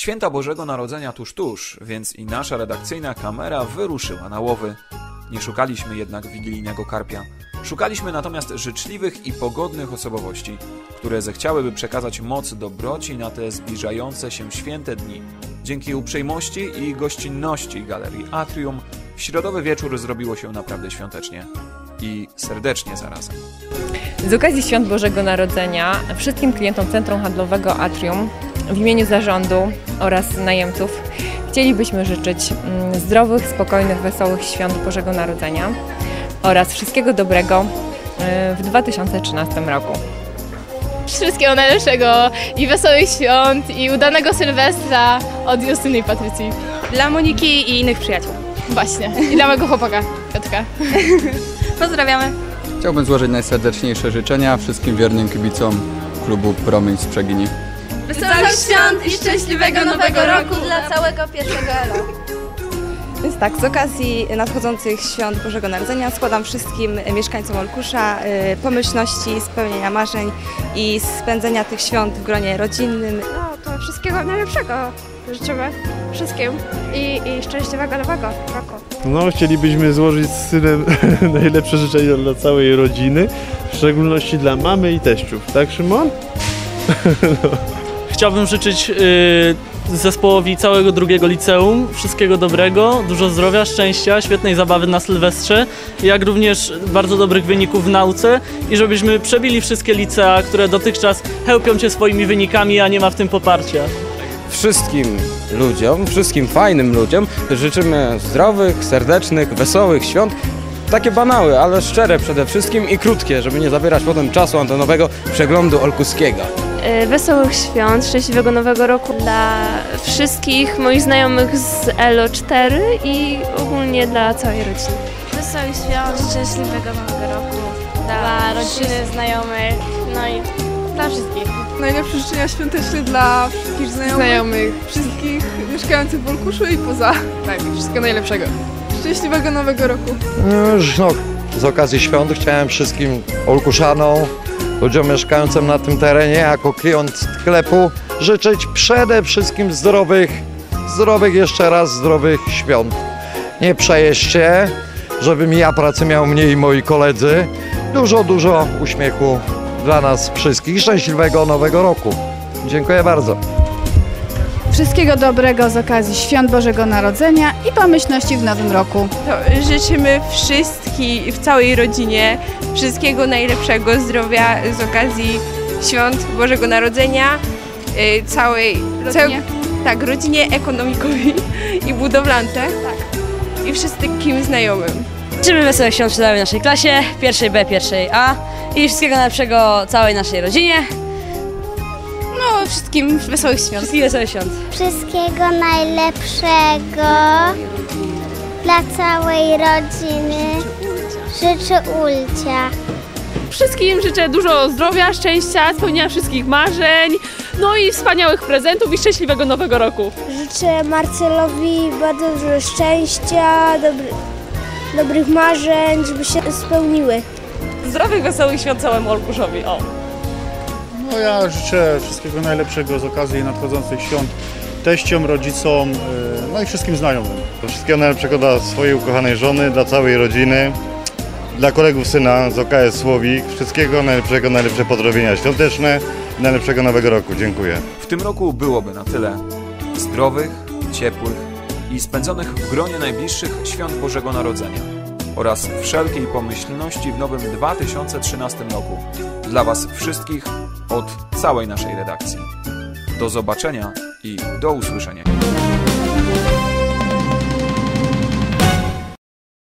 Święta Bożego Narodzenia tuż tuż, więc i nasza redakcyjna kamera wyruszyła na łowy. Nie szukaliśmy jednak wigilijnego karpia. Szukaliśmy natomiast życzliwych i pogodnych osobowości, które zechciałyby przekazać moc dobroci na te zbliżające się święte dni. Dzięki uprzejmości i gościnności Galerii Atrium w środowy wieczór zrobiło się naprawdę świątecznie. I serdecznie zarazem. Z okazji Świąt Bożego Narodzenia wszystkim klientom Centrum Handlowego Atrium w imieniu zarządu oraz najemców chcielibyśmy życzyć mm, zdrowych, spokojnych, wesołych Świąt Bożego Narodzenia oraz wszystkiego dobrego y, w 2013 roku. Wszystkiego najlepszego i wesołych świąt i udanego Sylwestra od Justyny i Patrycji. Dla Moniki i innych przyjaciół. Właśnie. I dla mojego chłopaka, Piotrka. Pozdrawiamy. Chciałbym złożyć najserdeczniejsze życzenia wszystkim wiernym kibicom klubu Promień z Przegini. Wesołych świąt i szczęśliwego nowego roku dla całego pierwszego ELO. Więc tak, z okazji nadchodzących świąt Bożego Narodzenia składam wszystkim mieszkańcom Olkusza y, pomyślności, spełnienia marzeń i spędzenia tych świąt w gronie rodzinnym. No to wszystkiego najlepszego życzymy wszystkim i, i szczęśliwego nowego roku. No, chcielibyśmy złożyć z synem najlepsze życzenia dla całej rodziny, w szczególności dla mamy i teściów, tak Szymon? Chciałbym życzyć y, zespołowi całego drugiego liceum wszystkiego dobrego, dużo zdrowia, szczęścia, świetnej zabawy na Sylwestrze, jak również bardzo dobrych wyników w nauce i żebyśmy przebili wszystkie licea, które dotychczas chełpią się swoimi wynikami, a nie ma w tym poparcia. Wszystkim ludziom, wszystkim fajnym ludziom życzymy zdrowych, serdecznych, wesołych świąt. Takie banały, ale szczere przede wszystkim i krótkie, żeby nie zabierać potem czasu antenowego przeglądu olkuskiego. Wesołych świąt, szczęśliwego nowego roku dla wszystkich moich znajomych z ELO 4 i ogólnie dla całej rodziny. Wesołych świąt, szczęśliwego nowego roku dla rodziny, znajomych, no i dla wszystkich. Najlepsze życzenia świąteczne dla wszystkich znajomych, Znajomych. wszystkich mieszkających w Olkuszu i poza. Tak, wszystkiego najlepszego. Szczęśliwego nowego roku. No, z okazji świąt chciałem wszystkim Olkuszanom, ludziom mieszkającym na tym terenie, jako klient sklepu, życzyć przede wszystkim zdrowych, zdrowych jeszcze raz zdrowych świąt. Nie przejeźdźcie, żebym ja pracy miał mniej i moi koledzy. Dużo, dużo uśmiechu dla nas wszystkich. Szczęśliwego nowego roku. Dziękuję bardzo. Wszystkiego dobrego z okazji Świąt Bożego Narodzenia i pomyślności w nowym roku. To życzymy wszystkim, w całej rodzinie wszystkiego najlepszego, zdrowia z okazji Świąt Bożego Narodzenia, y, całej Rodzinie? tak, rodzinie ekonomikowi i budowlance tak. i wszystkim znajomym. Życzymy wesołych świąt w naszej klasie, pierwszej B, pierwszej A i wszystkiego najlepszego całej naszej rodzinie. Wszystkim wesołych świąt. Wszystkich wesołych świąt. Wszystkiego najlepszego dla całej rodziny. Życzę Ulcia. Wszystkim życzę dużo zdrowia, szczęścia, spełnienia wszystkich marzeń, no i wspaniałych prezentów i szczęśliwego nowego roku. Życzę Marcelowi bardzo dużo szczęścia, dobry, dobrych marzeń, żeby się spełniły. Zdrowych, wesołych świąt całemu Olkuszowi. O. No ja życzę wszystkiego najlepszego z okazji nadchodzących świąt teściom, rodzicom, y, no i wszystkim znajomym. Wszystkiego najlepszego dla swojej ukochanej żony, dla całej rodziny, dla kolegów syna z OKS Słowik. Wszystkiego najlepszego, najlepsze pozdrowienia świąteczne i najlepszego nowego roku. Dziękuję. W tym roku byłoby na tyle zdrowych, ciepłych i spędzonych w gronie najbliższych świąt Bożego Narodzenia oraz wszelkiej pomyślności w nowym 2013 roku dla Was wszystkich od całej naszej redakcji. Do zobaczenia i do usłyszenia.